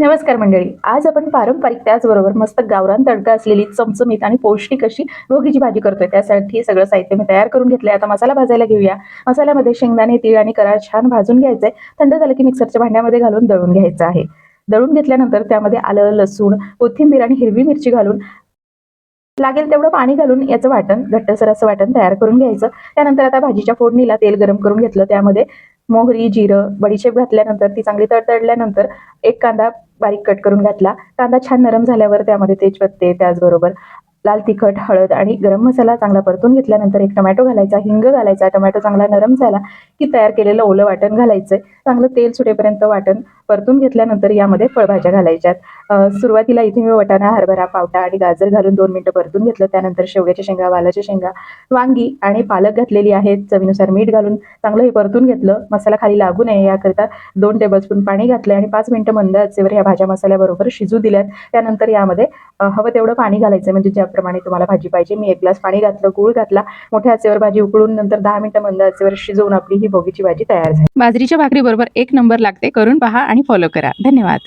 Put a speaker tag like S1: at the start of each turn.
S1: नमस्कार मंडळी. आज आपण पारंपरिक त्याचबरोबर मस्त गावरान तडका असलेली चमचमीत आणि पौष्टिक अशी रोगीची भाजी करतोय. त्यासाठी सगळं साहित्य मी तयार करून घेतलंय. आता मसाला भाजायला घेऊया. मसाल्यामध्ये शेंगदाणे तीळ आणि करार छान भाजून घ्यायचंय. थंड झालं की मिक्सरच्या भांड्यामध्ये घालून दळून घ्यायचं आहे. दळून घेतल्यानंतर त्यामध्ये आलं लसूण कोथिंबीर आणि हिरवी मिरची घालून लागेल तेवढं पाणी घालून याचं वाटण घट्टसर असं वाटण तयार करून घ्यायचं. त्यानंतर आता भाजीच्या फोडणीला तेल गरम करून घेतलं. त्यामध्ये मोहरी जिरं बडीशेप घातल्यानंतर ती चांगली तडतडल्यानंतर एक कांदा बारीक कट करून घातला. कांदा छान नरम झाल्यावर त्यामध्ये तेजपत्ते त्याचबरोबर लाल तिखट हळद आणि गरम मसाला चांगला परतून घेतल्यानंतर एक टमॅटो घालायचा हिंग घालायचा. टमॅटो चांगला नरम झाला की तयार केलेलं ओलं वाटण घालायचं चांगलं तेल सुटेपर्यंत वाटण परतून घेतल्यानंतर यामध्ये फळभाज्या घालायच्यात. सुरुवातीला इथे मी वटाणा हरभरा पावटा आणि गाजर घालून दोन मिनिटं परतून घेतलं. त्यानंतर शेवग्याच्या शेंगा वालाच्या शेंगा वांगी आणि पालक घातलेली आहेत. चवीनुसार मीठ घालून चांगलं हे परतून घेतलं. मसाला खाली लागू नये याकरिता दोन टेबलस्पून पाणी घातलं आणि पाच मिनिटं मंद आचेवर ह्या भाज्या मसाल्याबरोबर शिजू दिल्यात. त्यानंतर यामध्ये हवं तेवढं पाणी घालायचं म्हणजे ज्याप्रमाणे तुम्हाला भाजी पाहिजे. मी एक ग्लास पाणी घातलं गूळ घातला. मोठ्या आचेवर भाजी उकळून नंतर दहा मिनिटं मंद आचेवर शिजवून आपली ही भोगीची भाजी तयार झाली.
S2: बाजरीच्या भाकरीबरोबर एक नंबर लागते. करून पहा आणि फॉलो करा. धन्यवाद.